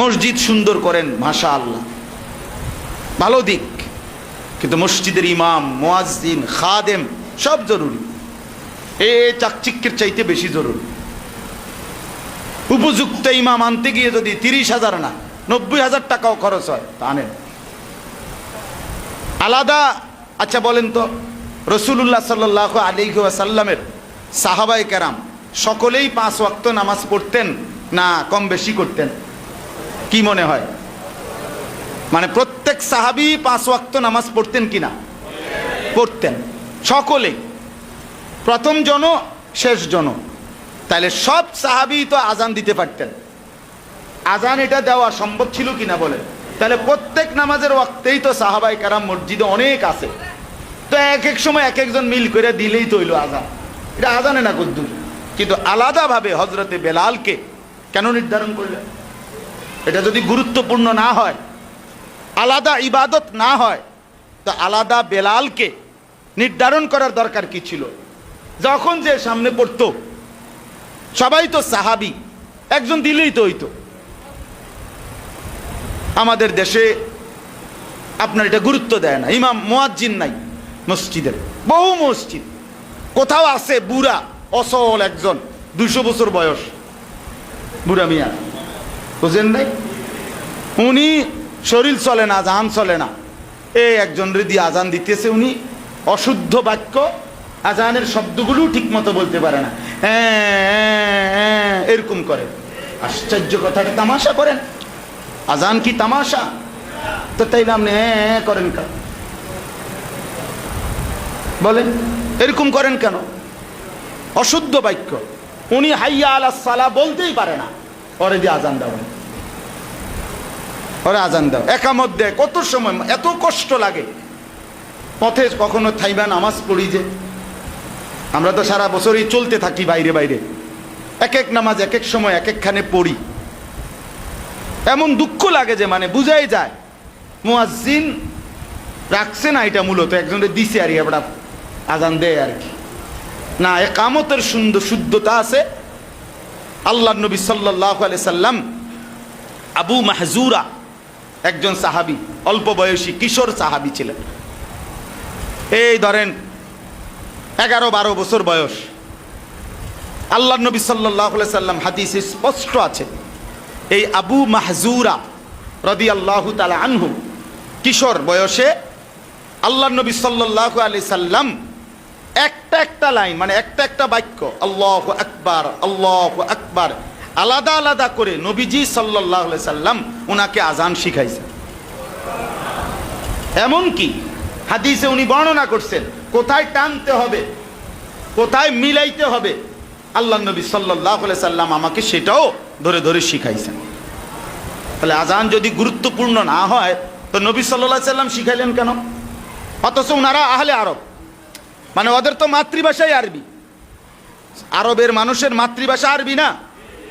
মসজিদ সুন্দর করেন ভাষা আল্লাহ ভালো দিক। কিন্তু মসজিদের ইমাম, মোয়াজ্জিন, খাদেম, সব জরুরি। এ চাকচিক্যের চাইতে বেশি জরুরি। উপযুক্ত ইমাম আনতে গিয়ে যদি তিরিশ হাজার না, নব্বই হাজার টাকাও খরচ হয়, তা আনেন। আলাদা আচ্ছা বলেন তো রসুল্লাহ সাল্লাহ আলী সাল্লামের সাহাবাই কেরাম সকলেই পাঁচ ওয়াক্ত নামাজ পড়তেন না কম বেশি করতেন? কি মনে হয়? মানে প্রত্যেক সাহাবি পাঁচ ওয়াক্ত নামাজ পড়তেন কি না পড়তেন। সকলেই। প্রথম জন শেষ জন তাহলে সব সাহাবি তো আজান দিতে পারতেন। আজান এটা দেওয়া সম্ভব ছিল কি না বলে? তাহলে প্রত্যেক নামাজের ওয়াক্তেই তো সাহাবাই কারাম মসজিদে অনেক আছে। তো এক এক সময় এক একজন মিল করে দিলেই তো হইল আজান। এটা আজানে না কদ্দুর? কিন্তু আলাদাভাবে হজরতে বেলালকে কেন নির্ধারণ করলেন? এটা যদি গুরুত্বপূর্ণ না হয়, আলাদা ইবাদত না হয়, তো আলাদা বেলালকে নির্ধারণ করার দরকার কি ছিল? যখন যে সামনে পড়তো, সবাই তো সাহাবি, একজন দিলেই তো হইতো। আমাদের দেশে আপনার এটা গুরুত্ব দেয় না, ইমাম মোয়াজ্জিন নাই মসজিদের, বহু মসজিদ, কোথাও আছে বুড়া, অসল একজন দুশো বছর বয়স, বুড়া মিয়া। বুঝেন নাই? উনি শরীর চলে না জাহান চলে না। এই একজন রেদি আজান দিতেছে উনি, অশুদ্ধ বাক্য, আজানের শব্দগুলো ঠিক মতো বলতে পারে না। এরকম করে। আশ্চর্য কথাটা তামাশা করেন। আজান কি তামাশা? তো তাই আপনি হ্যাঁ করেন কেন? বলেন, এরকম করেন কেন? অশুদ্ধ বাক্য। উনি হাইয়া আলা সালা বলতেই পারে না। পরে দিয়ে আজান দাও। ওরা আজান দাও। একামত দেয়। কত সময়? এত কষ্ট লাগে। পথে কখনো থাইবা নামাজ পড়ি যে। আমরা তো সারা বছরই চলতে থাকি বাইরে বাইরে। এক এক নামাজ এক এক সময় এক একখানে পড়ি। এমন দুঃখ লাগে যে মানে বুঝাই যায়। মুয়াজ্জিন রাখছে না এটা মূলত। একজনের দিছে আর কি আজান দেয় আর কি। না এ কামতের সুন্দর শুদ্ধতা আছে। আল্লাহ নবী সাল্লাহ সাল্লাম আবু মাহজুরা একজন সাহাবি, অল্প বয়সী কিশোর সাহাবি ছিলেন। এই ধরেন এগারো বারো বছর বয়স। আল্লাহ নবী সাল্লাহ সাল্লাম হাদিস স্পষ্ট আছে, এই আবু মাহজুরা রদি আল্লাহ তালা আনহু কিশোর বয়সে আল্লাহ নবী সাল্লাহ আলি সাল্লাম একটা একটা লাইন মানে একটা একটা বাক্য, আল্লাহ আকবার আল্লাহ আকবার, আলাদা আলাদা করে নবীজি সাল্লাহ সাল্লাম ওনাকে আজান শিখাইছেন। এমন কি হাদিসে উনি বর্ণনা করছেন, কোথায় টানতে হবে, কোথায় মিলাইতে হবে, আল্লাহ নবী সাল্লাহ সাল্লাম আমাকে সেটাও ধরে ধরে শিখাইছেন। তাহলে আজান যদি গুরুত্বপূর্ণ না হয়, তো নবী সাল্লাহ সাল্লাম শিখাইলেন কেন? অথচ ওনারা আহলে আরব। মানে ওদের তো মাতৃভাষাই আরবি। আরবের মানুষের মাতৃভাষা আরবি না?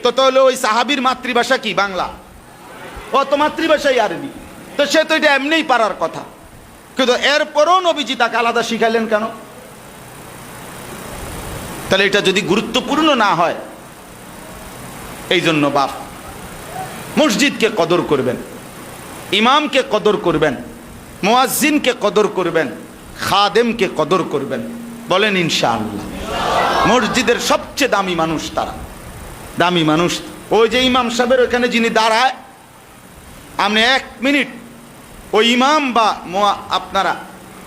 তো তাহলে ওই সাহাবির মাতৃভাষা কি, বাংলা? ও তো মাতৃভাষাই আরবি। তো সে তো এটা এমনিই পারার কথা। কিন্তু এরপরও নবীজি তাকে আলাদা শিখাইলেন কেন? তাহলে এটা যদি গুরুত্বপূর্ণ না হয় এই জন্য বাপ, মসজিদকে কদর করবেন, ইমামকে কদর করবেন, মোয়াজ্জিনকে কদর করবেন খাদেমকে কদর করবেন। বলেন, ইনশাআল্লাহ। মসজিদের সবচেয়ে দামি মানুষ তারা। দামি মানুষ। ওই যে ইমাম সাহেবের ওখানে যিনি দাঁড়ায়, আপনি এক মিনিট, ওই ইমাম বা আপনারা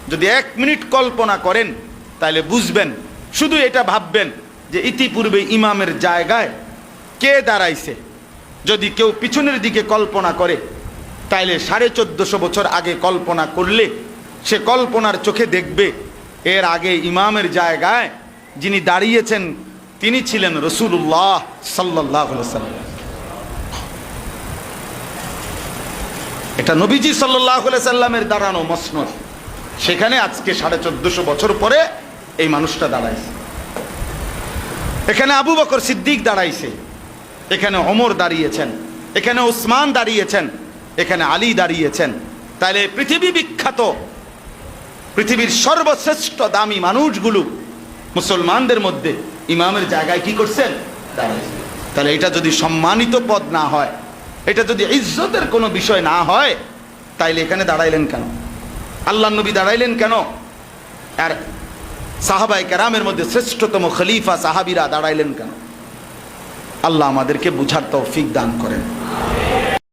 যদি এক মিনিট কল্পনা করেন, তাহলে বুঝবেন। শুধু এটা ভাববেন যে ইতিপূর্বে ইমামের জায়গায় কে দাঁড়াইছে। যদি কেউ পিছনের দিকে কল্পনা করে তাইলে সাড়ে চোদ্দশো বছর আগে কল্পনা করলে সে কল্পনার চোখে দেখবে। এর আগে ইমামের জায়গায় যিনি দাঁড়িয়েছেন, তিনি ছিলেন রসুল্লাহ সাল্লাহ সাল্লাম এটা নবীজি সাল্লাহ সাল্লামের দাঁড়ানো মসনদ। সেখানে আজকে সাড়ে চোদ্দশো বছর পরে এই মানুষটা দাঁড়াইছে। এখানে আবু বকর সিদ্দিক দাঁড়াইছে। এখানে অমর দাঁড়িয়েছেন। এখানে ওসমান দাঁড়িয়েছেন। এখানে আলী দাঁড়িয়েছেন। তাহলে পৃথিবী বিখ্যাত পৃথিবীর সর্বশ্রেষ্ঠ দামি মানুষগুলো মুসলমানদের মধ্যে ইমামের জায়গায় কি করছেন। তাহলে এটা যদি সম্মানিত পদ না হয়, এটা যদি ইজ্জতের কোনো বিষয় না হয়, তাইলে এখানে দাঁড়াইলেন কেন? আল্লাহ নবী দাঁড়াইলেন কেন? আর সাহাবাই কেরামের মধ্যে শ্রেষ্ঠতম খলিফা সাহাবিরা দাঁড়াইলেন কেন? আল্লাহ আমাদেরকে বুঝার তৌফিক দান করেন।